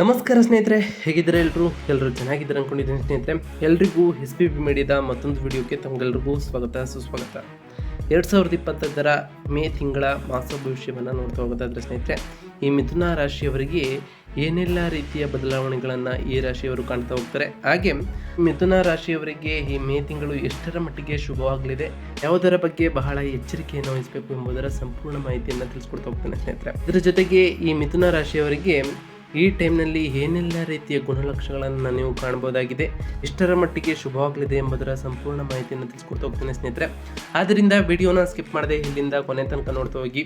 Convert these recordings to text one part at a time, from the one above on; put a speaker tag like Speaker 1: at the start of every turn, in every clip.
Speaker 1: ನಮಸ್ಕಾರ ಸ್ನೇಹಿತರೆ, ಹೇಗಿದ್ದಾರೆ ಎಲ್ಲರೂ ಎಲ್ಲರೂ ಚೆನ್ನಾಗಿದ್ದಾರೆ ಅಂದ್ಕೊಂಡಿದ್ದೀನಿ ಸ್ನೇಹಿತರೆ. ಎಲ್ರಿಗೂ ಎಸ್ ಬಿ ಬಿ ಮೀಡಿಯಾದ ಮತ್ತೊಂದು ವಿಡಿಯೋಕ್ಕೆ ತಮಗೆಲ್ರಿಗೂ ಸ್ವಾಗತ, ಸುಸ್ವಾಗತ. ಎರಡು ಸಾವಿರದ ಇಪ್ಪತ್ತೈದರ ಮೇ ತಿಂಗಳ ಮಾಸ ಭವಿಷ್ಯವನ್ನು ನೋಡ್ತಾ ಹೋಗೋದಾದ್ರೆ ಸ್ನೇಹಿತರೆ, ಈ ಮಿಥುನ ರಾಶಿಯವರಿಗೆ ಏನೆಲ್ಲ ರೀತಿಯ ಬದಲಾವಣೆಗಳನ್ನು ಈ ರಾಶಿಯವರು ಕಾಣ್ತಾ ಹೋಗ್ತಾರೆ? ಹಾಗೆ ಮಿಥುನ ರಾಶಿಯವರಿಗೆ ಈ ಮೇ ತಿಂಗಳು ಎಷ್ಟರ ಮಟ್ಟಿಗೆ ಶುಭವಾಗಲಿದೆ? ಯಾವುದರ ಬಗ್ಗೆ ಬಹಳ ಎಚ್ಚರಿಕೆಯನ್ನು ವಹಿಸಬೇಕು ಎಂಬುದರ ಸಂಪೂರ್ಣ ಮಾಹಿತಿಯನ್ನು ತಿಳಿಸ್ಕೊಡ್ತಾ ಹೋಗ್ತೇನೆ ಸ್ನೇಹಿತರೆ. ಇದರ ಜೊತೆಗೆ ಈ ಮಿಥುನ ರಾಶಿಯವರಿಗೆ ಈ ಟೈಮ್ನಲ್ಲಿ ಏನೆಲ್ಲ ರೀತಿಯ ಗುಣಲಕ್ಷಣಗಳನ್ನು ನೀವು ಕಾಣ್ಬೋದಾಗಿದೆ ಇಷ್ಟರ ಮಟ್ಟಿಗೆ ಶುಭವಾಗಲಿದೆ ಎಂಬುದರ ಸಂಪೂರ್ಣ ಮಾಹಿತಿಯನ್ನು ತಿಳಿಸ್ಕೊಡ್ತಾ ಹೋಗ್ತೇನೆ ಸ್ನೇಹಿತರೆ. ಆದ್ದರಿಂದ ವಿಡಿಯೋನ ಸ್ಕಿಪ್ ಮಾಡದೆ ಇಲ್ಲಿಂದ ಕೊನೆ ತನಕ ನೋಡ್ತಾ ಹೋಗಿ.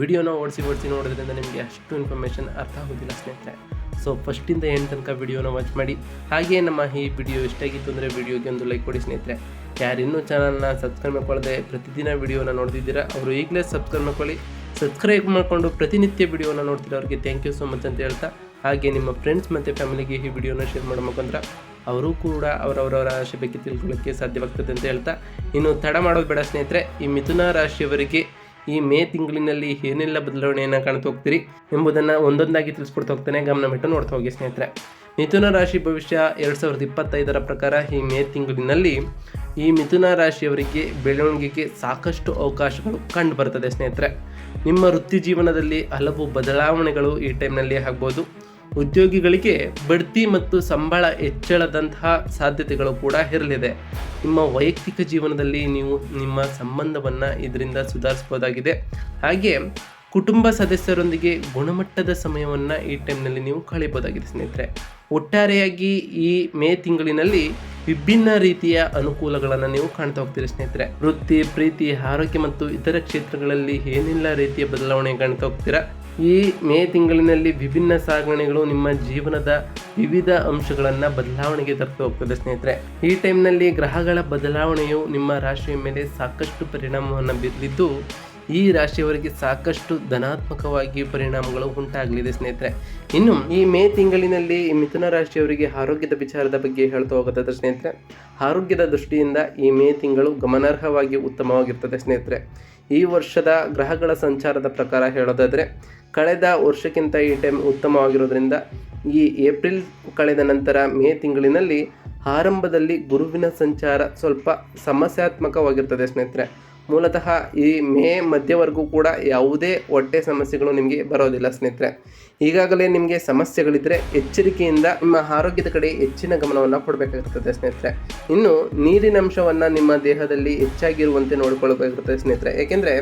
Speaker 1: ವಿಡಿಯೋನ ಓಡಿಸಿ ಓಡಿಸಿ ನೋಡೋದ್ರಿಂದ ನಿಮಗೆ ಅಷ್ಟು ಇನ್ಫಾರ್ಮೇಷನ್ ಅರ್ಥ ಆಗೋದಿಲ್ಲ ಸ್ನೇಹಿತರೆ. ಸೊ ಫಸ್ಟಿಂದ ಎಂಡ್ ತನಕ ವಿಡಿಯೋನ ವಾಚ್ ಮಾಡಿ. ಹಾಗೆಯೇ ನಮ್ಮ ಈ ವಿಡಿಯೋ ಇಷ್ಟ ಆಗಿತ್ತು ಅಂದರೆ ವಿಡಿಯೋಗೆ ಒಂದು ಲೈಕ್ ಕೊಡಿ ಸ್ನೇಹಿತರೆ. ಯಾರಿನ್ನೂ ಚಾನಲ್ನ ಸಬ್ಸ್ಕ್ರೈಬ್ ಮಾಡ್ಕೊಳ್ಳದೆ ಪ್ರತಿದಿನ ವಿಡಿಯೋನ ನೋಡ್ತಿದ್ದೀರಾ, ಅವರು ಈಗಲೇ ಸಬ್ಸ್ಕ್ರೈಬ್ ಮಾಡ್ಕೊಳ್ಳಿ. ಸಬ್ಸ್ಕ್ರೈಬ್ ಮಾಡಿಕೊಂಡು ಪ್ರತಿನಿತ್ಯ ವಿಡಿಯೋನ ನೋಡ್ತಿರೋರಿಗೆ ಥ್ಯಾಂಕ್ ಯು ಸೊ ಮಚ್ ಅಂತ ಹೇಳ್ತಾ, ಹಾಗೆ ನಿಮ್ಮ ಫ್ರೆಂಡ್ಸ್ ಮತ್ತು ಫ್ಯಾಮಿಲಿಗೆ ಈ ವಿಡಿಯೋನ ಶೇರ್ ಮಾಡ್ಬೇಕಂದ್ರೆ ಅವರು ಕೂಡ ಅವರವರವರ ರಾಶಿ ಬಗ್ಗೆ ತಿಳ್ಕೊಳ್ಳೋಕ್ಕೆ ಸಾಧ್ಯವಾಗ್ತದೆ ಅಂತ ಹೇಳ್ತಾ. ಇನ್ನು ತಡ ಮಾಡೋದು ಬೇಡ ಸ್ನೇಹಿತರೆ, ಈ ಮಿಥುನ ರಾಶಿಯವರಿಗೆ ಈ ಮೇ ತಿಂಗಳಿನಲ್ಲಿ ಏನೆಲ್ಲ ಬದಲಾವಣೆಯನ್ನು ಕಾಣ್ತಾ ಹೋಗ್ತೀರಿ ಎಂಬುದನ್ನು ಒಂದೊಂದಾಗಿ ತಿಳಿಸ್ಕೊಡ್ತಾ ಹೋಗ್ತಾನೆ, ಗಮನ ಬಿಟ್ಟು ನೋಡ್ತಾ ಹೋಗಿ ಸ್ನೇಹಿತರೆ. ಮಿಥುನ ರಾಶಿ ಭವಿಷ್ಯ ಎರಡು ಸಾವಿರದ ಇಪ್ಪತ್ತೈದರ ಪ್ರಕಾರ ಈ ಮೇ ತಿಂಗಳಿನಲ್ಲಿ ಈ ಮಿಥುನ ರಾಶಿಯವರಿಗೆ ಬೆಳವಣಿಗೆಗೆ ಸಾಕಷ್ಟು ಅವಕಾಶಗಳು ಕಂಡು ಬರ್ತದೆ ಸ್ನೇಹಿತರೆ. ನಿಮ್ಮ ವೃತ್ತಿ ಜೀವನದಲ್ಲಿ ಹಲವು ಬದಲಾವಣೆಗಳು ಈ ಟೈಮ್ನಲ್ಲಿ ಆಗ್ಬೋದು. ಉದ್ಯೋಗಿಗಳಿಗೆ ಬಡ್ತಿ ಮತ್ತು ಸಂಬಳ ಹೆಚ್ಚಳದಂತಹ ಸಾಧ್ಯತೆಗಳು ಕೂಡ ಇರಲಿದೆ. ನಿಮ್ಮ ವೈಯಕ್ತಿಕ ಜೀವನದಲ್ಲಿ ನೀವು ನಿಮ್ಮ ಸಂಬಂಧವನ್ನು ಇದರಿಂದ ಸುಧಾರಿಸ್ಬೋದಾಗಿದೆ. ಹಾಗೆ ಕುಟುಂಬ ಸದಸ್ಯರೊಂದಿಗೆ ಗುಣಮಟ್ಟದ ಸಮಯವನ್ನು ಈ ಟೈಮ್ನಲ್ಲಿ ನೀವು ಕಳಿಬೋದಾಗಿದೆ ಸ್ನೇಹಿತರೆ. ಒಟ್ಟಾರೆಯಾಗಿ ಈ ಮೇ ತಿಂಗಳಿನಲ್ಲಿ ವಿಭಿನ್ನ ರೀತಿಯ ಅನುಕೂಲಗಳನ್ನು ನೀವು ಕಾಣ್ತಾ ಹೋಗ್ತೀರಿ ಸ್ನೇಹಿತರೆ. ವೃತ್ತಿ, ಪ್ರೀತಿ, ಆರೋಗ್ಯ ಮತ್ತು ಇತರ ಕ್ಷೇತ್ರಗಳಲ್ಲಿ ಏನೆಲ್ಲ ರೀತಿಯ ಬದಲಾವಣೆ ಕಾಣ್ತಾ ಹೋಗ್ತೀರಾ? ಈ ಮೇ ತಿಂಗಳಿನಲ್ಲಿ ವಿಭಿನ್ನ ಸಾಗಣೆಗಳು ನಿಮ್ಮ ಜೀವನದ ವಿವಿಧ ಅಂಶಗಳನ್ನು ಬದಲಾವಣೆಗೆ ತರ್ತಾ ಹೋಗ್ತದೆ ಸ್ನೇಹಿತರೆ. ಈ ಟೈಮ್ನಲ್ಲಿ ಗ್ರಹಗಳ ಬದಲಾವಣೆಯು ನಿಮ್ಮ ರಾಶಿಯ ಮೇಲೆ ಸಾಕಷ್ಟು ಪರಿಣಾಮವನ್ನು ಬೀರಲಿದ್ದು ಈ ರಾಶಿಯವರಿಗೆ ಸಾಕಷ್ಟು ಧನಾತ್ಮಕವಾಗಿ ಪರಿಣಾಮಗಳು ಉಂಟಾಗಲಿದೆ ಸ್ನೇಹಿತರೆ. ಇನ್ನು ಈ ಮೇ ತಿಂಗಳಿನಲ್ಲಿ ಮಿಥುನ ರಾಶಿಯವರಿಗೆ ಆರೋಗ್ಯದ ವಿಚಾರದ ಬಗ್ಗೆ ಹೇಳ್ತಾ ಹೋಗುತ್ತದೆ ಸ್ನೇಹಿತರೆ, ಆರೋಗ್ಯದ ದೃಷ್ಟಿಯಿಂದ ಈ ಮೇ ತಿಂಗಳು ಗಮನಾರ್ಹವಾಗಿ ಉತ್ತಮವಾಗಿರ್ತದೆ ಸ್ನೇಹಿತರೆ. ಈ ವರ್ಷದ ಗ್ರಹಗಳ ಸಂಚಾರದ ಪ್ರಕಾರ ಹೇಳೋದಾದರೆ, ಕಳೆದ ವರ್ಷಕ್ಕಿಂತ ಈ ಟೈಮ್ ಉತ್ತಮವಾಗಿರೋದ್ರಿಂದ ಈ ಏಪ್ರಿಲ್ ಕಳೆದ ನಂತರ ಮೇ ತಿಂಗಳಿನಲ್ಲಿ ಆರಂಭದಲ್ಲಿ ಗುರುವಿನ ಸಂಚಾರ ಸ್ವಲ್ಪ ಸಮಸ್ಯಾತ್ಮಕವಾಗಿರ್ತದೆ ಸ್ನೇಹಿತರೆ. ಮೂಲತಃ ಈ ಮೇ ಮಧ್ಯವರೆಗೂ ಕೂಡ ಯಾವುದೇ ಹೊಟ್ಟೆ ಸಮಸ್ಯೆಗಳು ನಿಮಗೆ ಬರೋದಿಲ್ಲ ಸ್ನೇಹಿತರೆ. ಈಗಾಗಲೇ ನಿಮಗೆ ಸಮಸ್ಯೆಗಳಿದ್ದರೆ ಎಚ್ಚರಿಕೆಯಿಂದ ನಿಮ್ಮ ಆರೋಗ್ಯದ ಕಡೆ ಹೆಚ್ಚಿನ ಗಮನವನ್ನು ಕೊಡಬೇಕಾಗಿರ್ತದೆ ಸ್ನೇಹಿತರೆ. ಇನ್ನು ನೀರಿನ ಅಂಶವನ್ನು ನಿಮ್ಮ ದೇಹದಲ್ಲಿ ಹೆಚ್ಚಾಗಿರುವಂತೆ ನೋಡಿಕೊಳ್ಳಬೇಕಾಗಿರ್ತದೆ ಸ್ನೇಹಿತರೆ. ಏಕೆಂದರೆ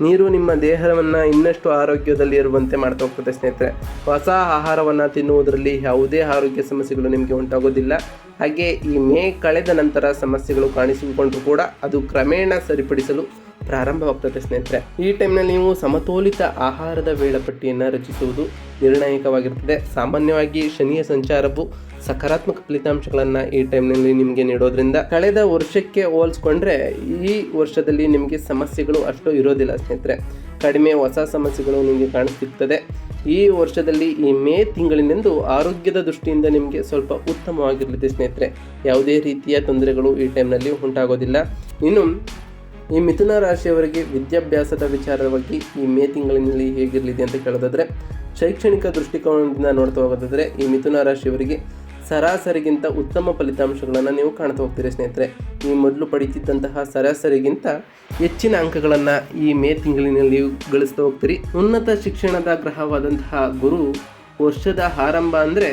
Speaker 1: ನೀರು ನಿಮ್ಮ ದೇಹವನ್ನು ಇನ್ನಷ್ಟು ಆರೋಗ್ಯದಲ್ಲಿ ಇರುವಂತೆ ಮಾಡ್ತಾ ಹೋಗ್ತದೆ, ಸ್ನೇಹಿತರೆ. ಹೊಸ ಆಹಾರವನ್ನು ತಿನ್ನುವುದರಲ್ಲಿ ಯಾವುದೇ ಆರೋಗ್ಯ ಸಮಸ್ಯೆಗಳು ನಿಮಗೆ ಉಂಟಾಗೋದಿಲ್ಲ. ಹಾಗೆ ಈ ಮೇ ಕಳೆದ ನಂತರ ಸಮಸ್ಯೆಗಳು ಕಾಣಿಸಿಕೊಂಡರೂ ಕೂಡ ಅದು ಕ್ರಮೇಣ ಸರಿಪಡಿಸಲು ಪ್ರಾರಂಭವಾಗ್ತದೆ, ಸ್ನೇಹಿತರೆ. ಈ ಟೈಮ್ನಲ್ಲಿ ನೀವು ಸಮತೋಲಿತ ಆಹಾರದ ವೇಳಾಪಟ್ಟಿಯನ್ನು ರಚಿಸುವುದು ನಿರ್ಣಾಯಕವಾಗಿರ್ತದೆ. ಸಾಮಾನ್ಯವಾಗಿ ಶನಿಯ ಸಂಚಾರವು ಸಕಾರಾತ್ಮಕ ಫಲಿತಾಂಶಗಳನ್ನು ಈ ಟೈಮ್ನಲ್ಲಿ ನಿಮಗೆ ನೀಡೋದ್ರಿಂದ ಕಳೆದ ವರ್ಷಕ್ಕೆ ಹೋಲಿಸ್ಕೊಂಡ್ರೆ ಈ ವರ್ಷದಲ್ಲಿ ನಿಮಗೆ ಸಮಸ್ಯೆಗಳು ಅಷ್ಟು ಇರೋದಿಲ್ಲ ಸ್ನೇಹಿತರೆ. ಕಡಿಮೆ ಹೊಸ ಸಮಸ್ಯೆಗಳು ನಿಮಗೆ ಕಾಣಿಸ್ತಿರ್ತದೆ. ಈ ವರ್ಷದಲ್ಲಿ ಈ ಮೇ ತಿಂಗಳಿನಿಂದ ಆರೋಗ್ಯದ ದೃಷ್ಟಿಯಿಂದ ನಿಮಗೆ ಸ್ವಲ್ಪ ಉತ್ತಮವಾಗಿರಲಿದೆ ಸ್ನೇಹಿತರೆ. ಯಾವುದೇ ರೀತಿಯ ತೊಂದರೆಗಳು ಈ ಟೈಮ್ನಲ್ಲಿ ಉಂಟಾಗೋದಿಲ್ಲ. ಇನ್ನು ಈ ಮಿಥುನ ರಾಶಿಯವರಿಗೆ ವಿದ್ಯಾಭ್ಯಾಸದ ವಿಚಾರವಾಗಿ ಈ ಮೇ ತಿಂಗಳಿನಲ್ಲಿ ಹೇಗಿರಲಿದೆ ಅಂತ ಕೇಳೋದಾದರೆ, ಶೈಕ್ಷಣಿಕ ದೃಷ್ಟಿಕೋನದಿಂದ ನೋಡ್ತಾ ಹೋಗೋದಾದರೆ ಈ ಮಿಥುನ ರಾಶಿಯವರಿಗೆ ಸರಾಸರಿಗಿಂತ ಉತ್ತಮ ಫಲಿತಾಂಶಗಳನ್ನು ನೀವು ಕಾಣ್ತಾ ಹೋಗ್ತೀರಿ ಸ್ನೇಹಿತರೆ. ನೀವು ಮೊದಲು ಪಡೀತಿದ್ದಂತಹ ಸರಾಸರಿಗಿಂತ ಹೆಚ್ಚಿನ ಅಂಕಗಳನ್ನು ಈ ಮೇ ತಿಂಗಳಿನಲ್ಲಿ ಗಳಿಸ್ತಾ ಹೋಗ್ತೀರಿ. ಉನ್ನತ ಶಿಕ್ಷಣದ ಗ್ರಹವಾದಂತಹ ಗುರು ವರ್ಷದ ಆರಂಭ ಅಂದರೆ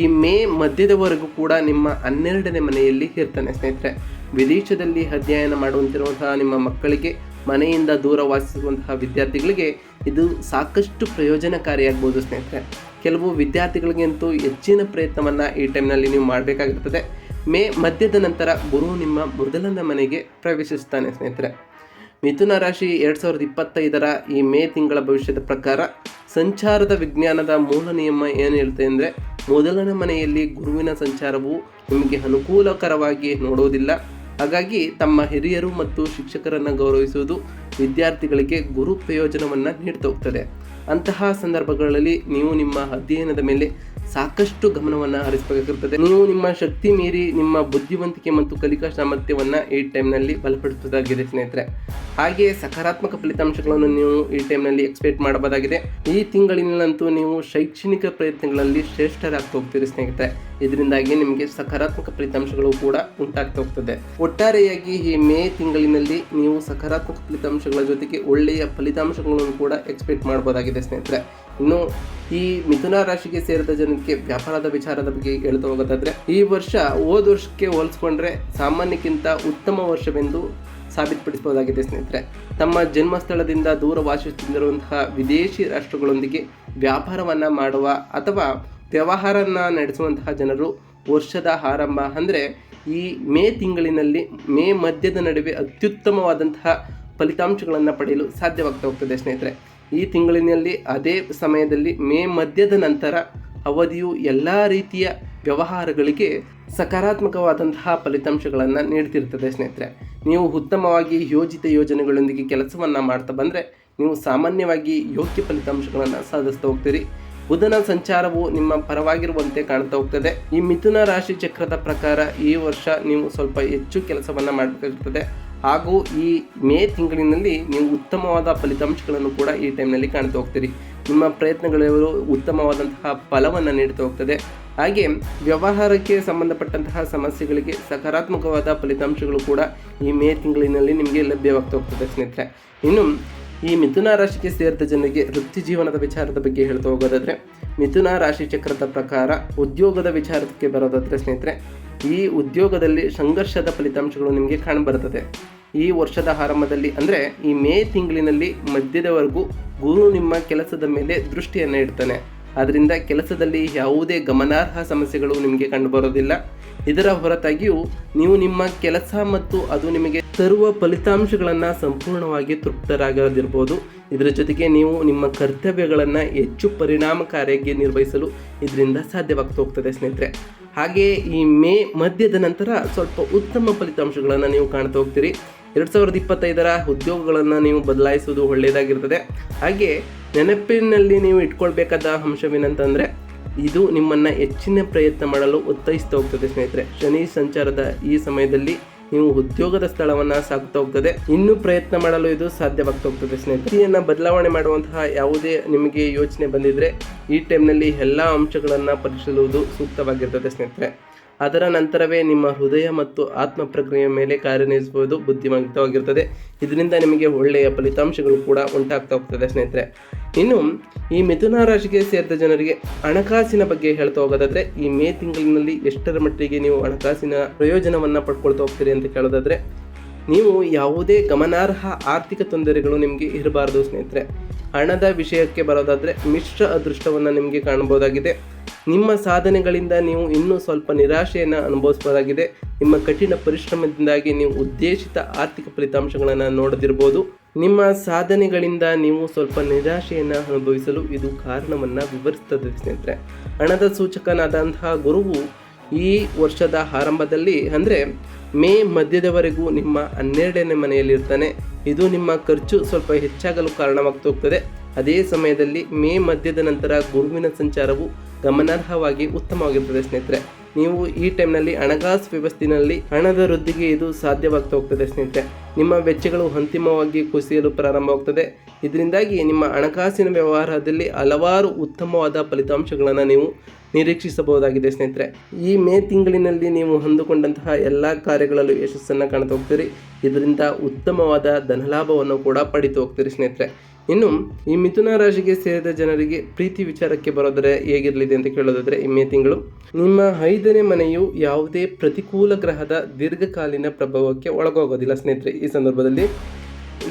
Speaker 1: ಈ ಮೇ ಮಧ್ಯದವರೆಗೂ ಕೂಡ ನಿಮ್ಮ ಹನ್ನೆರಡನೇ ಮನೆಯಲ್ಲಿ ಇರ್ತಾನೆ ಸ್ನೇಹಿತರೆ. ವಿದೇಶದಲ್ಲಿ ಅಧ್ಯಯನ ಮಾಡುವಂತಿರುವಂತಹ ನಿಮ್ಮ ಮಕ್ಕಳಿಗೆ, ಮನೆಯಿಂದ ದೂರ ವಾಸಿಸುವಂತಹ ವಿದ್ಯಾರ್ಥಿಗಳಿಗೆ ಇದು ಸಾಕಷ್ಟು ಪ್ರಯೋಜನಕಾರಿಯಾಗ್ಬೋದು ಸ್ನೇಹಿತರೆ. ಕೆಲವು ವಿದ್ಯಾರ್ಥಿಗಳಿಗಂತೂ ಹೆಚ್ಚಿನ ಪ್ರಯತ್ನವನ್ನು ಈ ಟೈಮ್ನಲ್ಲಿ ನೀವು ಮಾಡಬೇಕಾಗಿರ್ತದೆ. ಮೇ ಮಧ್ಯದ ನಂತರ ಗುರು ನಿಮ್ಮ ಮೊದಲನೇ ಮನೆಗೆ ಪ್ರವೇಶಿಸ್ತಾನೆ ಸ್ನೇಹಿತರೆ. ಮಿಥುನ ರಾಶಿ ಎರಡು ಸಾವಿರದ ಇಪ್ಪತ್ತೈದರ ಈ ಮೇ ತಿಂಗಳ ಭವಿಷ್ಯದ ಪ್ರಕಾರ ಸಂಚಾರದ ವಿಜ್ಞಾನದ ಮೂಲ ನಿಯಮ ಏನು ಹೇಳ್ತದೆ ಅಂದರೆ, ಮೊದಲನೇ ಮನೆಯಲ್ಲಿ ಗುರುವಿನ ಸಂಚಾರವು ನಿಮಗೆ ಅನುಕೂಲಕರವಾಗಿ ನೋಡುವುದಿಲ್ಲ. ಹಾಗಾಗಿ ತಮ್ಮ ಹಿರಿಯರು ಮತ್ತು ಶಿಕ್ಷಕರನ್ನು ಗೌರವಿಸುವುದು ವಿದ್ಯಾರ್ಥಿಗಳಿಗೆ ಗುರು ಪ್ರಯೋಜನವನ್ನು ನೀಡ್ತಾ ಹೋಗ್ತದೆ. ಅಂತಹ ಸಂದರ್ಭಗಳಲ್ಲಿ ನೀವು ನಿಮ್ಮ ಅಧ್ಯಯನದ ಮೇಲೆ ಸಾಕಷ್ಟು ಗಮನವನ್ನು ಹರಿಸಬೇಕಾಗಿರ್ತದೆ. ನೀವು ನಿಮ್ಮ ಶಕ್ತಿ ಮೀರಿ ನಿಮ್ಮ ಬುದ್ಧಿವಂತಿಕೆ ಮತ್ತು ಕಲಿಕಾ ಸಾಮರ್ಥ್ಯವನ್ನು ಈ ಟೈಮ್ನಲ್ಲಿ ಬಲಪಡಿಸಬಹುದಾಗಿದೆ ಸ್ನೇಹಿತರೆ. ಹಾಗೆಯೇ ಸಕಾರಾತ್ಮಕ ಫಲಿತಾಂಶಗಳನ್ನು ನೀವು ಈ ಟೈಮ್ನಲ್ಲಿ ಎಕ್ಸ್ಪೆಕ್ಟ್ ಮಾಡಬಹುದಾಗಿದೆ. ಈ ತಿಂಗಳಿನಲ್ಲಂತೂ ನೀವು ಶೈಕ್ಷಣಿಕ ಪ್ರಯತ್ನಗಳಲ್ಲಿ ಶ್ರೇಷ್ಠರಾಗ್ತಾ ಹೋಗ್ತೀರಿ ಸ್ನೇಹಿತರೆ. ಇದರಿಂದಾಗಿ ನಿಮಗೆ ಸಕಾರಾತ್ಮಕ ಫಲಿತಾಂಶಗಳು ಕೂಡ ಉಂಟಾಗ್ತಾ ಹೋಗ್ತದೆ. ಒಟ್ಟಾರೆಯಾಗಿ ಈ ಮೇ ತಿಂಗಳಿನಲ್ಲಿ ನೀವು ಸಕಾರಾತ್ಮಕ ಫಲಿತಾಂಶಗಳ ಜೊತೆಗೆ ಒಳ್ಳೆಯ ಫಲಿತಾಂಶಗಳನ್ನು ಕೂಡ ಎಕ್ಸ್ಪೆಕ್ಟ್ ಮಾಡಬಹುದಾಗಿದೆ ಸ್ನೇಹಿತರೆ. ಇನ್ನು ಈ ಮಿಥುನ ರಾಶಿಗೆ ಸೇರಿದ ಜನಕ್ಕೆ ವ್ಯಾಪಾರದ ವಿಚಾರದ ಬಗ್ಗೆ ಹೇಳ್ತಾ ಹೋಗೋದಾದ್ರೆ, ಈ ವರ್ಷ ಹೋದ ವರ್ಷಕ್ಕೆ ಹೋಲಿಸ್ಕೊಂಡ್ರೆ ಸಾಮಾನ್ಯಕ್ಕಿಂತ ಉತ್ತಮ ವರ್ಷವೆಂದು ಸಾಬೀತುಪಡಿಸಬಹುದಾಗಿದೆ ಸ್ನೇಹಿತರೆ. ತಮ್ಮ ಜನ್ಮಸ್ಥಳದಿಂದ ದೂರ ವಾಸಿಸುತ್ತಿರುವಂತಹ ವಿದೇಶಿ ರಾಷ್ಟ್ರಗಳೊಂದಿಗೆ ವ್ಯಾಪಾರವನ್ನ ಮಾಡುವ ಅಥವಾ ವ್ಯವಹಾರನ ನಡೆಸುವಂತಹ ಜನರು ವರ್ಷದ ಆರಂಭ ಅಂದರೆ ಈ ಮೇ ತಿಂಗಳಿನಲ್ಲಿ ಮೇ ಮಧ್ಯದ ನಡುವೆ ಅತ್ಯುತ್ತಮವಾದಂತಹ ಫಲಿತಾಂಶಗಳನ್ನು ಪಡೆಯಲು ಸಾಧ್ಯವಾಗ್ತಾ ಹೋಗ್ತದೆ ಸ್ನೇಹಿತರೆ. ಈ ತಿಂಗಳಿನಲ್ಲಿ ಅದೇ ಸಮಯದಲ್ಲಿ ಮೇ ಮಧ್ಯದ ನಂತರ ಅವಧಿಯು ಎಲ್ಲ ರೀತಿಯ ವ್ಯವಹಾರಗಳಿಗೆ ಸಕಾರಾತ್ಮಕವಾದಂತಹ ಫಲಿತಾಂಶಗಳನ್ನು ನೀಡ್ತಿರ್ತದೆ ಸ್ನೇಹಿತರೆ. ನೀವು ಉತ್ತಮವಾಗಿ ಯೋಜಿತ ಯೋಜನೆಗಳೊಂದಿಗೆ ಕೆಲಸವನ್ನು ಮಾಡ್ತಾ ಬಂದರೆ ನೀವು ಸಾಮಾನ್ಯವಾಗಿ ಯೋಗ್ಯ ಫಲಿತಾಂಶಗಳನ್ನು ಸಾಧಿಸ್ತಾ ಹೋಗ್ತೀರಿ. ಬುಧನ ಸಂಚಾರವು ನಿಮ್ಮ ಪರವಾಗಿರುವಂತೆ ಕಾಣ್ತಾ ಹೋಗ್ತದೆ. ಈ ಮಿಥುನ ರಾಶಿ ಚಕ್ರದ ಪ್ರಕಾರ ಈ ವರ್ಷ ನೀವು ಸ್ವಲ್ಪ ಹೆಚ್ಚು ಕೆಲಸವನ್ನು ಮಾಡಬೇಕಾಗಿರ್ತದೆ ಹಾಗೂ ಈ ಮೇ ತಿಂಗಳಿನಲ್ಲಿ ನೀವು ಉತ್ತಮವಾದ ಫಲಿತಾಂಶಗಳನ್ನು ಕೂಡ ಈ ಟೈಮ್ನಲ್ಲಿ ಕಾಣ್ತಾ ಹೋಗ್ತೀರಿ. ನಿಮ್ಮ ಪ್ರಯತ್ನಗಳು ಉತ್ತಮವಾದಂತಹ ಫಲವನ್ನು ನೀಡ್ತಾ ಹೋಗ್ತದೆ. ಹಾಗೆ ವ್ಯವಹಾರಕ್ಕೆ ಸಂಬಂಧಪಟ್ಟಂತಹ ಸಮಸ್ಯೆಗಳಿಗೆ ಸಕಾರಾತ್ಮಕವಾದ ಫಲಿತಾಂಶಗಳು ಕೂಡ ಈ ಮೇ ತಿಂಗಳಿನಲ್ಲಿ ನಿಮಗೆ ಲಭ್ಯವಾಗ್ತಾ ಹೋಗ್ತದೆ ಸ್ನೇಹಿತರೆ. ಇನ್ನು ಈ ಮಿಥುನ ರಾಶಿಗೆ ಸೇರಿದ ಜನರಿಗೆ ವೃತ್ತಿ ಜೀವನದ ವಿಚಾರದ ಬಗ್ಗೆ ಹೇಳ್ತಾ ಹೋಗೋದಾದರೆ, ಮಿಥುನ ರಾಶಿ ಚಕ್ರದ ಪ್ರಕಾರ ಉದ್ಯೋಗದ ವಿಚಾರಕ್ಕೆ ಬರೋದಾದರೆ ಸ್ನೇಹಿತರೆ ಈ ಉದ್ಯೋಗದಲ್ಲಿ ಸಂಘರ್ಷದ ಫಲಿತಾಂಶಗಳು ನಿಮಗೆ ಕಾಣಬರುತ್ತದೆ. ಈ ವರ್ಷದ ಆರಂಭದಲ್ಲಿ ಅಂದರೆ ಈ ಮೇ ತಿಂಗಳಿನಲ್ಲಿ ಮಧ್ಯದವರೆಗೂ ಗುರು ನಿಮ್ಮ ಕೆಲಸದ ಮೇಲೆ ದೃಷ್ಟಿಯನ್ನು ಇಡ್ತಾನೆ. ಆದ್ದರಿಂದ ಕೆಲಸದಲ್ಲಿ ಯಾವುದೇ ಗಮನಾರ್ಹ ಸಮಸ್ಯೆಗಳು ನಿಮಗೆ ಕಂಡುಬರೋದಿಲ್ಲ ಇದರ ಹೊರತಾಗಿಯೂ ನೀವು ನಿಮ್ಮ ಕೆಲಸ ಮತ್ತು ಅದು ನಿಮಗೆ ತರುವ ಫಲಿತಾಂಶಗಳನ್ನು ಸಂಪೂರ್ಣವಾಗಿ ತೃಪ್ತರಾಗದಿರ್ಬೋದು ಇದರ ಜೊತೆಗೆ ನೀವು ನಿಮ್ಮ ಕರ್ತವ್ಯಗಳನ್ನು ಹೆಚ್ಚು ಪರಿಣಾಮಕಾರಿಯಾಗಿ ನಿರ್ವಹಿಸಲು ಇದರಿಂದ ಸಾಧ್ಯವಾಗ್ತಾ ಹೋಗ್ತದೆ ಸ್ನೇಹಿತರೆ. ಹಾಗೆ ಈ ಮೇ ಮಧ್ಯದ ನಂತರ ಸ್ವಲ್ಪ ಉತ್ತಮ ಫಲಿತಾಂಶಗಳನ್ನು ನೀವು ಕಾಣ್ತಾ ಹೋಗ್ತೀರಿ. ಎರಡು ಸಾವಿರದ ಇಪ್ಪತ್ತೈದರ ಉದ್ಯೋಗಗಳನ್ನು ನೀವು ಬದಲಾಯಿಸುವುದು ಒಳ್ಳೆಯದಾಗಿರ್ತದೆ. ಹಾಗೆ ನೆನಪಿನಲ್ಲಿ ನೀವು ಇಟ್ಕೊಳ್ಬೇಕಾದ ಅಂಶವೇನಂತಂದರೆ, ಇದು ನಿಮ್ಮನ್ನು ಹೆಚ್ಚಿನ ಪ್ರಯತ್ನ ಮಾಡಲು ಒತ್ತಾಯಿಸ್ತಾ ಹೋಗ್ತದೆ ಸ್ನೇಹಿತರೆ. ಶನಿ ಸಂಚಾರದ ಈ ಸಮಯದಲ್ಲಿ ನೀವು ಉದ್ಯೋಗದ ಸ್ಥಳವನ್ನ ಸಾಕ್ತಾ ಹೋಗ್ತದೆ. ಇನ್ನೂ ಪ್ರಯತ್ನ ಮಾಡಲು ಇದು ಸಾಧ್ಯವಾಗ್ತಾ ಹೋಗ್ತದೆ ಸ್ನೇಹಿತರೆಯನ್ನು ಬದಲಾವಣೆ ಮಾಡುವಂತಹ ಯಾವುದೇ ನಿಮಗೆ ಯೋಚನೆ ಬಂದಿದ್ರೆ ಈ ಟೈಮ್ನಲ್ಲಿ ಎಲ್ಲಾ ಅಂಶಗಳನ್ನ ಪರಿಶೀಲಿಸುವುದು ಸೂಕ್ತವಾಗಿರ್ತದೆ ಸ್ನೇಹಿತರೆ. ಅದರ ನಂತರವೇ ನಿಮ್ಮ ಹೃದಯ ಮತ್ತು ಆತ್ಮ ಪ್ರಕ್ರಿಯೆಯ ಮೇಲೆ ಕಾರ್ಯನಿರ್ವಹಿಸುವುದು ಬುದ್ಧಿವಂತವಾಗಿರುತ್ತದೆ. ಇದರಿಂದ ನಿಮಗೆ ಒಳ್ಳೆಯ ಫಲಿತಾಂಶಗಳು ಕೂಡ ಉಂಟಾಗ್ತಾ ಹೋಗ್ತದೆ ಸ್ನೇಹಿತರೆ. ಇನ್ನು ಈ ಮಿಥುನ ರಾಶಿಗೆ ಸೇರಿದ ಜನರಿಗೆ ಹಣಕಾಸಿನ ಬಗ್ಗೆ ಹೇಳ್ತಾ ಹೋಗೋದಾದ್ರೆ, ಈ ಮೇ ತಿಂಗಳಿನಲ್ಲಿ ಎಷ್ಟರ ಮಟ್ಟಿಗೆ ನೀವು ಹಣಕಾಸಿನ ಪ್ರಯೋಜನವನ್ನು ಪಡ್ಕೊಳ್ತಾ ಹೋಗ್ತೀರಿ ಅಂತ ಕೇಳೋದಾದ್ರೆ, ನೀವು ಯಾವುದೇ ಗಮನಾರ್ಹ ಆರ್ಥಿಕ ತೊಂದರೆಗಳು ನಿಮಗೆ ಇರಬಾರ್ದು ಸ್ನೇಹಿತರೆ. ಹಣದ ವಿಷಯಕ್ಕೆ ಬರೋದಾದರೆ ಮಿಶ್ರ ಅದೃಷ್ಟವನ್ನು ನಿಮಗೆ ಕಾಣಬಹುದಾಗಿದೆ. ನಿಮ್ಮ ಸಾಧನೆಗಳಿಂದ ನೀವು ಇನ್ನೂ ಸ್ವಲ್ಪ ನಿರಾಶೆಯನ್ನು ಅನುಭವಿಸಬಹುದಾಗಿದೆ. ನಿಮ್ಮ ಕಠಿಣ ಪರಿಶ್ರಮದಿಂದಾಗಿ ನೀವು ಉದ್ದೇಶಿತ ಆರ್ಥಿಕ ಫಲಿತಾಂಶಗಳನ್ನು ನೋಡದಿರ್ಬೋದು ನಿಮ್ಮ ಸಾಧನೆಗಳಿಂದ ನೀವು ಸ್ವಲ್ಪ ನಿರಾಶೆಯನ್ನು ಅನುಭವಿಸಲು ಇದು ಕಾರಣವನ್ನು ವಿವರಿಸುತ್ತದೆ ಸ್ನೇಹಿತರೆ. ಹಣದ ಸೂಚಕನಾದಂತಹ ಗುರುವು ಈ ವರ್ಷದ ಆರಂಭದಲ್ಲಿ ಅಂದರೆ ಮೇ ಮಧ್ಯದವರೆಗೂ ನಿಮ್ಮ ಹನ್ನೆರಡನೇ ಮನೆಯಲ್ಲಿ ಇರ್ತಾನೆ ಇದು ನಿಮ್ಮ ಖರ್ಚು ಸ್ವಲ್ಪ ಹೆಚ್ಚಾಗಲು ಕಾರಣವಾಗ್ತಾ ಹೋಗ್ತದೆ. ಅದೇ ಸಮಯದಲ್ಲಿ ಮೇ ಮಧ್ಯದ ನಂತರ ಗುರುವಿನ ಸಂಚಾರವು ಗಮನಾರ್ಹವಾಗಿ ಉತ್ತಮವಾಗಿರ್ತದೆ ಸ್ನೇಹಿತರೆ. ನೀವು ಈ ಟೈಮ್ನಲ್ಲಿ ಹಣಕಾಸು ವ್ಯವಸ್ಥೆಯಲ್ಲಿ ಹಣದ ವೃದ್ಧಿಗೆ ಇದು ಸಾಧ್ಯವಾಗ್ತಾ ಹೋಗ್ತದೆ, ಸ್ನೇಹಿತರೆ. ನಿಮ್ಮ ವೆಚ್ಚಗಳು ಅಂತಿಮವಾಗಿ ಕುಸಿಯಲು ಪ್ರಾರಂಭವಾಗ್ತದೆ. ಇದರಿಂದಾಗಿ ನಿಮ್ಮ ಹಣಕಾಸಿನ ವ್ಯವಹಾರದಲ್ಲಿ ಹಲವಾರು ಉತ್ತಮವಾದ ಫಲಿತಾಂಶಗಳನ್ನು ನೀವು ನಿರೀಕ್ಷಿಸಬಹುದಾಗಿದೆ, ಸ್ನೇಹಿತರೆ. ಈ ಮೇ ತಿಂಗಳಿನಲ್ಲಿ ನೀವು ಹೊಂದಿಕೊಂಡಂತಹ ಎಲ್ಲ ಕಾರ್ಯಗಳಲ್ಲೂ ಯಶಸ್ಸನ್ನು ಕಾಣ್ತಾ ಹೋಗ್ತೀರಿ. ಇದರಿಂದ ಉತ್ತಮವಾದ ಧನಲಾಭವನ್ನು ಕೂಡ ಪಡಿತು ಹೋಗ್ತೀರಿ, ಸ್ನೇಹಿತರೆ. ಇನ್ನು ಈ ಮಿಥುನ ರಾಶಿಗೆ ಸೇರಿದ ಜನರಿಗೆ ಪ್ರೀತಿ ವಿಚಾರಕ್ಕೆ ಬರೋದರೆ ಹೇಗಿರಲಿದೆ ಅಂತ ಕೇಳೋದಾದ್ರೆ ಈ ಮೇ ತಿಂಗಳು. ನಿಮ್ಮ ಐದನೇ ಮನೆಯು ಯಾವುದೇ ಪ್ರತಿಕೂಲ ಗ್ರಹದ ದೀರ್ಘಕಾಲೀನ ಪ್ರಭಾವಕ್ಕೆ ಒಳಗೋಗೋದಿಲ್ಲ ಸ್ನೇಹಿತರೆ. ಈ ಸಂದರ್ಭದಲ್ಲಿ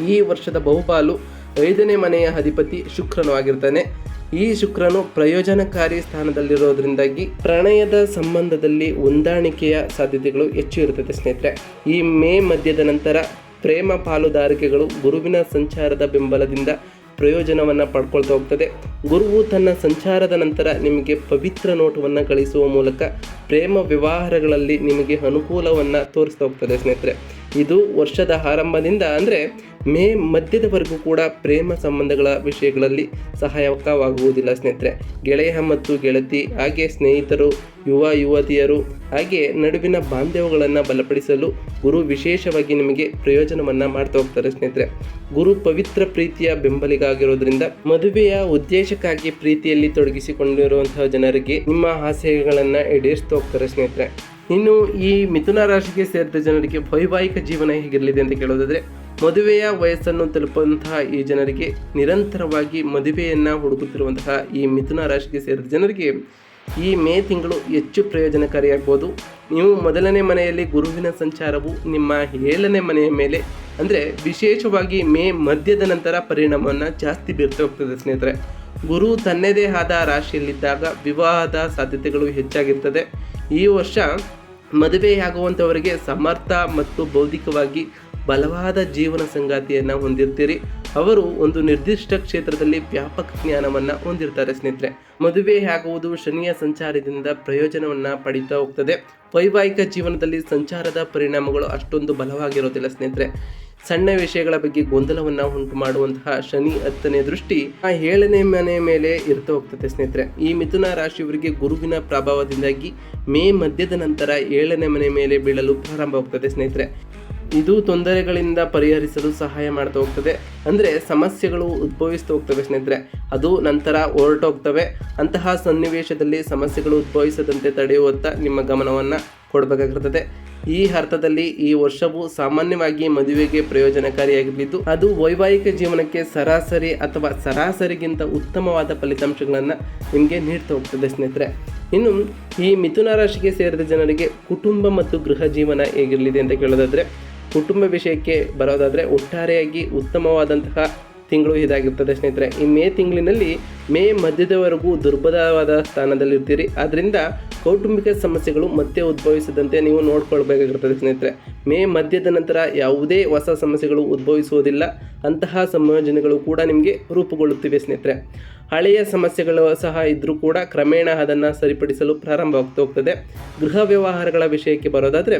Speaker 1: ಈ ವರ್ಷದ ಬಹುಪಾಲು ಐದನೇ ಮನೆಯ ಅಧಿಪತಿ ಶುಕ್ರನು ಆಗಿರ್ತಾನೆ. ಈ ಶುಕ್ರನು ಪ್ರಯೋಜನಕಾರಿ ಸ್ಥಾನದಲ್ಲಿರೋದ್ರಿಂದಾಗಿ ಪ್ರಣಯದ ಸಂಬಂಧದಲ್ಲಿ ಹೊಂದಾಣಿಕೆಯ ಸಾಧ್ಯತೆಗಳು ಹೆಚ್ಚು ಇರುತ್ತದೆ ಸ್ನೇಹಿತರೆ. ಈ ಮೇ ಮಧ್ಯದ ನಂತರ ಪ್ರೇಮ ಪಾಲುದಾರಿಕೆಗಳು ಗುರುವಿನ ಸಂಚಾರದ ಬೆಂಬಲದಿಂದ ಪ್ರಯೋಜನವನ್ನು ಪಡ್ಕೊಳ್ತಾ ಹೋಗ್ತದೆ. ಗುರುವು ತನ್ನ ಸಂಚಾರದ ನಂತರ ನಿಮಗೆ ಪವಿತ್ರ ನೋಟವನ್ನು ಕಳಿಸುವ ಮೂಲಕ ಪ್ರೇಮ ವ್ಯವಹಾರಗಳಲ್ಲಿ ನಿಮಗೆ ಅನುಕೂಲವನ್ನು ತೋರಿಸ್ತಾ ಹೋಗ್ತದೆ ಸ್ನೇಹಿತರೆ. ಇದು ವರ್ಷದ ಆರಂಭದಿಂದ ಅಂದರೆ ಮೇ ಮಧ್ಯದವರೆಗೂ ಕೂಡ ಪ್ರೇಮ ಸಂಬಂಧಗಳ ವಿಷಯಗಳಲ್ಲಿ ಸಹಾಯಕವಾಗುವುದಿಲ್ಲ ಸ್ನೇಹಿತರೆ. ಗೆಳೆಯ ಮತ್ತು ಗೆಳತಿ, ಹಾಗೆ ಸ್ನೇಹಿತರು, ಯುವ ಯುವತಿಯರು, ಹಾಗೆ ನಡುವಿನ ಬಾಂಧವ್ಯಗಳನ್ನು ಬಲಪಡಿಸಲು ಗುರು ವಿಶೇಷವಾಗಿ ನಿಮಗೆ ಪ್ರಯೋಜನವನ್ನು ಮಾಡ್ತಾ ಹೋಗ್ತಾರೆ ಸ್ನೇಹಿತರೆ. ಗುರು ಪವಿತ್ರ ಪ್ರೀತಿಯ ಬೆಂಬಲಿಗಾಗಿರೋದ್ರಿಂದ ಮದುವೆಯ ಉದ್ದೇಶಕ್ಕಾಗಿ ಪ್ರೀತಿಯಲ್ಲಿ ತೊಡಗಿಸಿಕೊಂಡಿರುವಂತಹ ಜನರಿಗೆ ನಿಮ್ಮ ಆಸೆಗಳನ್ನು ಈಡೇರಿಸ್ತಾ ಹೋಗ್ತಾರೆ ಸ್ನೇಹಿತರೆ. ಇನ್ನು ಈ ಮಿಥುನ ರಾಶಿಗೆ ಸೇರಿದ ಜನರಿಗೆ ವೈವಾಹಿಕ ಜೀವನ ಹೇಗಿರಲಿದೆ ಅಂತ ಕೇಳೋದಾದರೆ, ಮದುವೆಯ ವಯಸ್ಸನ್ನು ತಲುಪುವಂತಹ ಈ ಜನರಿಗೆ ನಿರಂತರವಾಗಿ ಮದುವೆಯನ್ನು ಹುಡುಕುತ್ತಿರುವಂತಹ ಈ ಮಿಥುನ ರಾಶಿಗೆ ಸೇರಿದ ಜನರಿಗೆ ಈ ಮೇ ತಿಂಗಳು ಹೆಚ್ಚು ಪ್ರಯೋಜನಕಾರಿಯಾಗ್ಬೋದು. ನೀವು ಮೊದಲನೇ ಮನೆಯಲ್ಲಿ ಗುರುವಿನ ಸಂಚಾರವು ನಿಮ್ಮ ಏಳನೇ ಮನೆಯ ಮೇಲೆ, ಅಂದರೆ ವಿಶೇಷವಾಗಿ ಮೇ ಮಧ್ಯದ ನಂತರ ಪರಿಣಾಮವನ್ನು ಜಾಸ್ತಿ ಬೀರ್ತಾ ಹೋಗ್ತದೆ ಸ್ನೇಹಿತರೆ. ಗುರು ತನ್ನದೇ ಆದ ರಾಶಿಯಲ್ಲಿದ್ದಾಗ ವಿವಾಹದ ಸಾಧ್ಯತೆಗಳು ಹೆಚ್ಚಾಗಿರ್ತದೆ. ಈ ವರ್ಷ ಮದುವೆಯಾಗುವಂಥವರಿಗೆ ಸಮರ್ಥ ಮತ್ತು ಬೌದ್ಧಿಕವಾಗಿ ಬಲವಾದ ಜೀವನ ಸಂಗಾತಿಯನ್ನು ಹೊಂದಿರ್ತೀರಿ. ಅವರು ಒಂದು ನಿರ್ದಿಷ್ಟ ಕ್ಷೇತ್ರದಲ್ಲಿ ವ್ಯಾಪಕ ಜ್ಞಾನವನ್ನು ಹೊಂದಿರ್ತಾರೆ ಸ್ನೇಹಿತರೆ. ಮದುವೆ ಆಗುವುದು ಶನಿಯ ಸಂಚಾರದಿಂದ ಪ್ರಯೋಜನವನ್ನು ಪಡೀತಾ ಹೋಗ್ತದೆ. ವೈವಾಹಿಕ ಜೀವನದಲ್ಲಿ ಸಂಚಾರದ ಪರಿಣಾಮಗಳು ಅಷ್ಟೊಂದು ಬಲವಾಗಿರೋದಿಲ್ಲ ಸ್ನೇಹಿತರೆ. ಸಣ್ಣ ವಿಷಯಗಳ ಬಗ್ಗೆ ಗೊಂದಲವನ್ನು ಉಂಟು ಮಾಡುವಂತಹ ಶನಿ ಹತ್ತನೇ ದೃಷ್ಟಿ ಆ ಏಳನೇ ಮನೆ ಮೇಲೆ ಇರ್ತಾ ಹೋಗ್ತದೆ ಸ್ನೇಹಿತರೆ. ಈ ಮಿಥುನ ರಾಶಿಯವರಿಗೆ ಗುರುವಿನ ಪ್ರಭಾವದಿಂದಾಗಿ ಮೇ ಮಧ್ಯದ ನಂತರ ಏಳನೇ ಮನೆ ಮೇಲೆ ಬೀಳಲು ಪ್ರಾರಂಭವಾಗ್ತದೆ ಸ್ನೇಹಿತರೆ. ಇದು ತೊಂದರೆಗಳಿಂದ ಪರಿಹರಿಸಲು ಸಹಾಯ ಮಾಡ್ತಾ ಹೋಗ್ತದೆ. ಅಂದರೆ ಸಮಸ್ಯೆಗಳು ಉದ್ಭವಿಸ್ತಾ ಹೋಗ್ತವೆ ಸ್ನೇಹಿತರೆ. ಅದು ನಂತರ ಹೊರಟೋಗ್ತವೆ. ಅಂತಹ ಸನ್ನಿವೇಶದಲ್ಲಿ ಸಮಸ್ಯೆಗಳು ಉದ್ಭವಿಸದಂತೆ ತಡೆಯುವತ್ತ ನಿಮ್ಮ ಗಮನವನ್ನು ಕೊಡಬೇಕಾಗಿರ್ತದೆ. ಈ ಅರ್ಥದಲ್ಲಿ ಈ ವರ್ಷವು ಸಾಮಾನ್ಯವಾಗಿ ಮದುವೆಗೆ ಪ್ರಯೋಜನಕಾರಿಯಾಗಿದ್ದು ಅದು ವೈವಾಹಿಕ ಜೀವನಕ್ಕೆ ಸರಾಸರಿ ಅಥವಾ ಸರಾಸರಿಗಿಂತ ಉತ್ತಮವಾದ ಫಲಿತಾಂಶಗಳನ್ನು ನಿಮಗೆ ನೀಡ್ತಾ ಹೋಗ್ತದೆ ಸ್ನೇಹಿತರೆ. ಇನ್ನು ಈ ಮಿಥುನ ರಾಶಿಗೆ ಸೇರಿದ ಜನರಿಗೆ ಕುಟುಂಬ ಮತ್ತು ಗೃಹ ಜೀವನ ಹೇಗಿರಲಿದೆ ಅಂತ ಕೇಳೋದಾದರೆ, ಕುಟುಂಬ ವಿಷಯಕ್ಕೆ ಬರೋದಾದರೆ ಒಟ್ಟಾರೆಯಾಗಿ ಉತ್ತಮವಾದಂತಹ ತಿಂಗಳು ಇದಾಗಿರ್ತದೆ ಸ್ನೇಹಿತರೆ. ಈ ಮೇ ತಿಂಗಳಿನಲ್ಲಿ ಮೇ ಮಧ್ಯದವರೆಗೂ ದುರ್ಬಲವಾದ ಸ್ಥಾನದಲ್ಲಿರ್ತೀರಿ. ಆದ್ದರಿಂದ ಕೌಟುಂಬಿಕ ಸಮಸ್ಯೆಗಳು ಮತ್ತೆ ಉದ್ಭವಿಸದಂತೆ ನೀವು ನೋಡ್ಕೊಳ್ಬೇಕಾಗಿರ್ತದೆ ಸ್ನೇಹಿತರೆ. ಮೇ ಮಧ್ಯದ ನಂತರ ಯಾವುದೇ ಹೊಸ ಸಮಸ್ಯೆಗಳು ಉದ್ಭವಿಸುವುದಿಲ್ಲ. ಅಂತಹ ಸಂಯೋಜನೆಗಳು ಕೂಡ ನಿಮಗೆ ರೂಪುಗೊಳ್ಳುತ್ತಿವೆ ಸ್ನೇಹಿತರೆ. ಹಳೆಯ ಸಮಸ್ಯೆಗಳು ಸಹ ಇದ್ದರೂ ಕೂಡ ಕ್ರಮೇಣ ಅದನ್ನು ಸರಿಪಡಿಸಲು ಪ್ರಾರಂಭವಾಗ್ತಾ ಹೋಗ್ತದೆ. ಗೃಹ ವ್ಯವಹಾರಗಳ ವಿಷಯಕ್ಕೆ ಬರೋದಾದರೆ,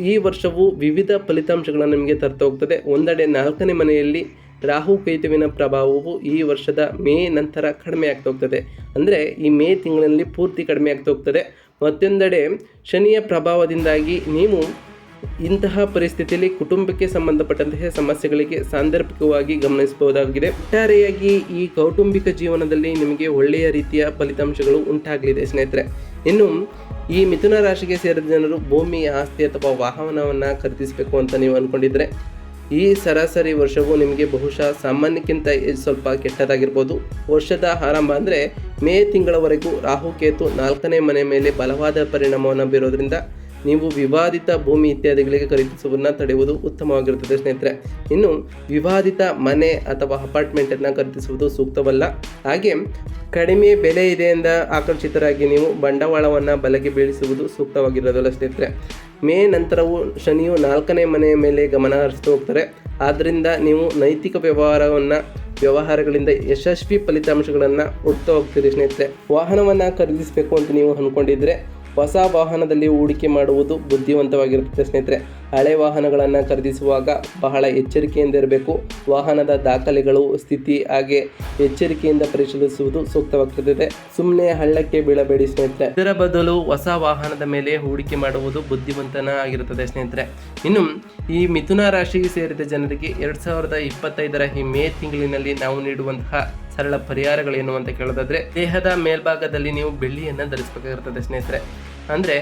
Speaker 1: ಈ ವರ್ಷವು ವಿವಿಧ ಫಲಿತಾಂಶಗಳನ್ನು ನಿಮಗೆ ತರ್ತಾ ಹೋಗ್ತದೆ. ಒಂದೆಡೆ ನಾಲ್ಕನೇ ಮನೆಯಲ್ಲಿ ರಾಹು ಕೇತುವಿನ ಪ್ರಭಾವವು ಈ ವರ್ಷದ ಮೇ ನಂತರ ಕಡಿಮೆ ಆಗ್ತಾ ಹೋಗ್ತದೆ. ಅಂದರೆ ಈ ಮೇ ತಿಂಗಳಲ್ಲಿ ಪೂರ್ತಿ ಕಡಿಮೆ ಆಗ್ತಾ ಹೋಗ್ತದೆ. ಮತ್ತೊಂದೆಡೆ ಶನಿಯ ಪ್ರಭಾವದಿಂದಾಗಿ ನೀವು ಇಂತಹ ಪರಿಸ್ಥಿತಿಯಲ್ಲಿ ಕುಟುಂಬಕ್ಕೆ ಸಂಬಂಧಪಟ್ಟಂತಹ ಸಮಸ್ಯೆಗಳಿಗೆ ಸಾಂದರ್ಭಿಕವಾಗಿ ಗಮನಿಸಬಹುದಾಗಿದೆ. ಒಟ್ಟಾರೆಯಾಗಿ ಈ ಕೌಟುಂಬಿಕ ಜೀವನದಲ್ಲಿ ನಿಮಗೆ ಒಳ್ಳೆಯ ರೀತಿಯ ಫಲಿತಾಂಶಗಳು ಉಂಟಾಗಲಿದೆ ಸ್ನೇಹಿತರೆ. ಇನ್ನು ಈ ಮಿಥುನ ರಾಶಿಗೆ ಸೇರಿದ ಜನರು ಭೂಮಿ ಆಸ್ತಿ ಅಥವಾ ವಾಹನವನ್ನು ಖರೀದಿಸಬೇಕು ಅಂತ ನೀವು ಅಂದ್ಕೊಂಡಿದ್ರೆ ಈ ಸರಾಸರಿ ವರ್ಷವು ನಿಮಗೆ ಬಹುಶಃ ಸಾಮಾನ್ಯಕ್ಕಿಂತ ಸ್ವಲ್ಪ ಕೆಟ್ಟದಾಗಿರ್ಬೋದು. ವರ್ಷದ ಆರಂಭ ಅಂದರೆ ಮೇ ತಿಂಗಳವರೆಗೂ ರಾಹುಕೇತು ನಾಲ್ಕನೇ ಮನೆ ಮೇಲೆ ಬಲವಾದ ಪರಿಣಾಮವನ್ನು ಬೀರೋದ್ರಿಂದ ನೀವು ವಿವಾದಿತ ಭೂಮಿ ಇತ್ಯಾದಿಗಳಿಗೆ ಖರೀದಿಸುವುದನ್ನು ತಡೆಯುವುದು ಉತ್ತಮವಾಗಿರುತ್ತದೆ ಸ್ನೇಹಿತರೆ. ಇನ್ನು ವಿವಾದಿತ ಮನೆ ಅಥವಾ ಅಪಾರ್ಟ್ಮೆಂಟನ್ನು ಖರೀದಿಸುವುದು ಸೂಕ್ತವಲ್ಲ. ಹಾಗೆ ಕಡಿಮೆ ಬೆಲೆ ಇದೆ ಎಂದ ಆಕರ್ಷಿತರಾಗಿ ನೀವು ಬಂಡವಾಳವನ್ನು ಬಲಗೆ ಬೀಳಿಸುವುದು ಸೂಕ್ತವಾಗಿರೋದಲ್ಲ ಸ್ನೇಹಿತರೆ. ಮೇ ನಂತರವು ಶನಿಯು ನಾಲ್ಕನೇ ಮನೆಯ ಮೇಲೆ ಗಮನ ಹರಿಸ್ತಾ ಹೋಗ್ತಾರೆ. ಆದ್ದರಿಂದ ನೀವು ನೈತಿಕ ವ್ಯವಹಾರವನ್ನು, ವ್ಯವಹಾರಗಳಿಂದ ಯಶಸ್ವಿ ಫಲಿತಾಂಶಗಳನ್ನು ಹುಡ್ತಾ ಹೋಗ್ತೀರಿ ಸ್ನೇಹಿತರೆ. ವಾಹನವನ್ನು ಖರೀದಿಸಬೇಕು ಅಂತ ನೀವು ಅಂದ್ಕೊಂಡಿದ್ರೆ ಹೊಸ ವಾಹನದಲ್ಲಿ ಹೂಡಿಕೆ ಮಾಡುವುದು ಬುದ್ಧಿವಂತವಾಗಿರುತ್ತದೆ ಸ್ನೇಹಿತರೆ. ಹಳೆ ವಾಹನಗಳನ್ನು ಖರೀದಿಸುವಾಗ ಬಹಳ ಎಚ್ಚರಿಕೆಯಿಂದ ಇರಬೇಕು ವಾಹನದ ದಾಖಲೆಗಳು, ಸ್ಥಿತಿ ಹಾಗೆ ಎಚ್ಚರಿಕೆಯಿಂದ ಪರಿಶೀಲಿಸುವುದು ಸೂಕ್ತವಾಗ್ತದೆ. ಸುಮ್ಮನೆ ಹಳ್ಳಕ್ಕೆ ಬೀಳಬೇಡಿ ಸ್ನೇಹಿತರೆ. ಇದರ ಬದಲು ಹೊಸ ವಾಹನದ ಮೇಲೆ ಹೂಡಿಕೆ ಮಾಡುವುದು ಬುದ್ಧಿವಂತನ ಆಗಿರುತ್ತದೆ ಸ್ನೇಹಿತರೆ. ಇನ್ನು ಈ ಮಿಥುನ ರಾಶಿಗೆ ಸೇರಿದ ಜನರಿಗೆ ಎರಡು ಸಾವಿರದ ಇಪ್ಪತ್ತೈದರ ಈ ಮೇ ತಿಂಗಳಿನಲ್ಲಿ ನಾವು ನೀಡುವಂತಹ ಸರಳ ಪರಿಹಾರಗಳೇನು ಅಂತ ಕೇಳೋದಾದ್ರೆ, ದೇಹದ ಮೇಲ್ಭಾಗದಲ್ಲಿ ನೀವು ಬೆಳ್ಳಿಯನ್ನು ಧರಿಸಬೇಕಾಗಿರ್ತದೆ ಸ್ನೇಹಿತರೆ. ಅಂದರೆ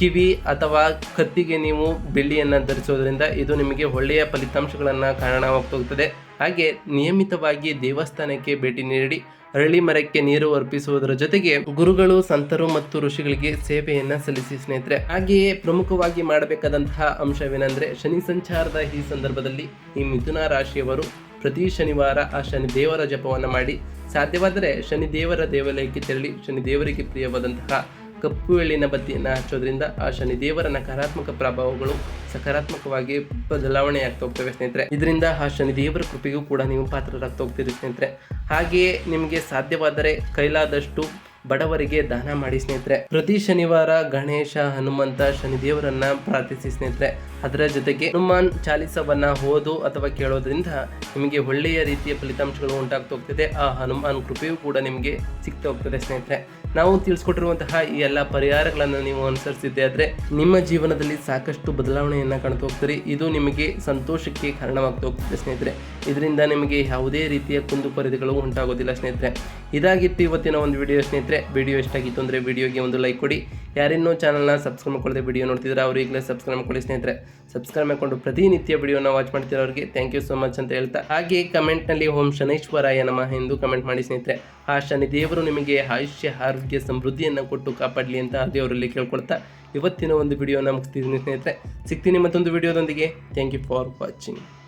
Speaker 1: ಕಿವಿ ಅಥವಾ ಕತ್ತಿಗೆ ನೀವು ಬೆಳ್ಳಿಯನ್ನು ಧರಿಸೋದ್ರಿಂದ ಇದು ನಿಮಗೆ ಒಳ್ಳೆಯ ಫಲಿತಾಂಶಗಳನ್ನು ಕಾರಣವಾಗ್ತೋಗ್ತದೆ ಹಾಗೆ ನಿಯಮಿತವಾಗಿ ದೇವಸ್ಥಾನಕ್ಕೆ ಭೇಟಿ ನೀಡಿ, ಅರಳಿ ಮರಕ್ಕೆ ನೀರು ಅರ್ಪಿಸುವುದರ ಜೊತೆಗೆ ಗುರುಗಳು, ಸಂತರು ಮತ್ತು ಋಷಿಗಳಿಗೆ ಸೇವೆಯನ್ನು ಸಲ್ಲಿಸಿ ಸ್ನೇಹಿತರೆ. ಹಾಗೆಯೇ ಪ್ರಮುಖವಾಗಿ ಮಾಡಬೇಕಾದಂತಹ ಅಂಶವೇನೆಂದರೆ ಶನಿ ಸಂಚಾರದ ಈ ಸಂದರ್ಭದಲ್ಲಿ ಈ ಮಿಥುನ ರಾಶಿಯವರು ಪ್ರತಿ ಶನಿವಾರ ಆ ಶನಿ ದೇವರ ಜಪವನ್ನು ಮಾಡಿ. ಸಾಧ್ಯವಾದರೆ ಶನಿ ದೇವರ ದೇವಾಲಯಕ್ಕೆ ತೆರಳಿ, ಶನಿ ದೇವರಿಗೆ ಪ್ರಿಯವಾದಂತಹ ಕಪ್ಪು ಎಳ್ಳಿನ ಬತ್ತಿಯನ್ನು ಹಚ್ಚೋದ್ರಿಂದ ಆ ಶನಿ ದೇವರ ನಕಾರಾತ್ಮಕ ಪ್ರಭಾವಗಳು ಸಕಾರಾತ್ಮಕವಾಗಿ ಬದಲಾವಣೆ ಆಗ್ತಾ ಹೋಗ್ತವೆ ಸ್ನೇಹಿತರೆ. ಇದರಿಂದ ಆ ಶನಿ ದೇವರ ಕೃಪೆಗೂ ಕೂಡ ನೀವು ಪಾತ್ರರಾಗ್ತಾ ಹೋಗ್ತೀರಿ ಸ್ನೇಹಿತರೆ. ಹಾಗೆಯೇ ನಿಮಗೆ ಸಾಧ್ಯವಾದರೆ ಕೈಲಾದಷ್ಟು ಬಡವರಿಗೆ ದಾನ ಮಾಡಿ ಸ್ನೇಹಿತರೆ. ಪ್ರತಿ ಶನಿವಾರ ಗಣೇಶ, ಹನುಮಂತ, ಶನಿದೇವರನ್ನ ಪ್ರಾರ್ಥಿಸಿ ಸ್ನೇಹಿತರೆ. ಅದರ ಜೊತೆಗೆ ಹನುಮಾನ್ ಚಾಲಿಸವನ್ನ ಓದು ಅಥವಾ ಕೇಳೋದ್ರಿಂದ ನಿಮಗೆ ಒಳ್ಳೆಯ ರೀತಿಯ ಫಲಿತಾಂಶಗಳು ಉಂಟಾಗ್ತಾ ಹೋಗ್ತದೆ. ಆ ಹನುಮಾನ್ ಕೃಪೆಯೂ ಕೂಡ ನಿಮಗೆ ಸಿಗ್ತಾ ಹೋಗ್ತದೆ ಸ್ನೇಹಿತರೆ. ನಾವು ತಿಳಿಸ್ಕೊಟ್ಟಿರುವಂತಹ ಈ ಎಲ್ಲ ಪರಿಹಾರಗಳನ್ನು ನೀವು ಅನುಸರಿಸಿದ್ದೆ ಆದರೆ ನಿಮ್ಮ ಜೀವನದಲ್ಲಿ ಸಾಕಷ್ಟು ಬದಲಾವಣೆಯನ್ನು ಕಾಣ್ತಾ ಹೋಗ್ತೀರಿ. ಇದು ನಿಮಗೆ ಸಂತೋಷಕ್ಕೆ ಕಾರಣವಾಗ್ತಾ ಹೋಗ್ತದೆ ಸ್ನೇಹಿತರೆ. ಇದರಿಂದ ನಿಮಗೆ ಯಾವುದೇ ರೀತಿಯ ಕುಂದುಕೊರತೆಗಳು ಉಂಟಾಗೋದಿಲ್ಲ ಸ್ನೇಹಿತರೆ. ಇದಾಗಿತ್ತು ಇವತ್ತಿನ ಒಂದು ವಿಡಿಯೋ ಸ್ನೇಹಿತರೆ. ವಿಡಿಯೋ ಇಷ್ಟಾಗಿತ್ತು ಅಂದರೆ ವಿಡಿಯೋಗೆ ಒಂದು ಲೈಕ್ ಕೊಡಿ. ಯಾರಿನ್ನೂ ಚಾನಲ್ನ ಸಬ್ಸ್ಕ್ರೈಬ್ ಮಾಡ್ಕೊಳ್ಳದೆ ವಿಡಿಯೋ ನೋಡ್ತಿದ್ರೆ ಅವ್ರು ಈಗಲೇ ಸಬ್ಸ್ಕ್ರೈಬ್ ಮಾಡ್ಕೊಳ್ಳಿ ಸ್ನೇಹಿತರೆ. ಸಬ್ಸ್ಕ್ರೈಬ್ ಮಾಡ್ಕೊಂಡು ಪ್ರತಿನಿತ್ಯ ವಿಡಿಯೋನ ವಾಚ್ ಮಾಡ್ತಿರೋರಿಗೆ ಥ್ಯಾಂಕ್ ಯು ಸೊ ಮಚ್ ಅಂತ ಹೇಳ್ತಾ. ಹಾಗೆ ಕಮೆಂಟ್ನಲ್ಲಿ ಓಂ ಶನೈಶ್ವರಾಯ ನಮಃ ಎಂದು ಕಮೆಂಟ್ ಮಾಡಿ ಸ್ನೇಹಿತರೆ. ಆ ಶನಿ ದೇವರು ನಿಮಗೆ ಆಯುಷ್ಯ, ಆರೋಗ್ಯ, ಸಮೃದ್ಧಿಯನ್ನು ಕೊಟ್ಟು ಕಾಪಾಡಲಿ ಅಂತ ದೇವರಲ್ಲಿ ಕೇಳ್ಕೊಳ್ತಾ ಇವತ್ತಿನ ಒಂದು ವಿಡಿಯೋನ ಮುಗಿಸ್ತಿದ್ದೀನಿ ಸ್ನೇಹಿತರೆ. ಸಿಗ್ತೀನಿ ಮತ್ತೊಂದು ವಿಡಿಯೋದೊಂದಿಗೆ ಥ್ಯಾಂಕ್ ಯು ಫಾರ್ ವಾಚಿಂಗ್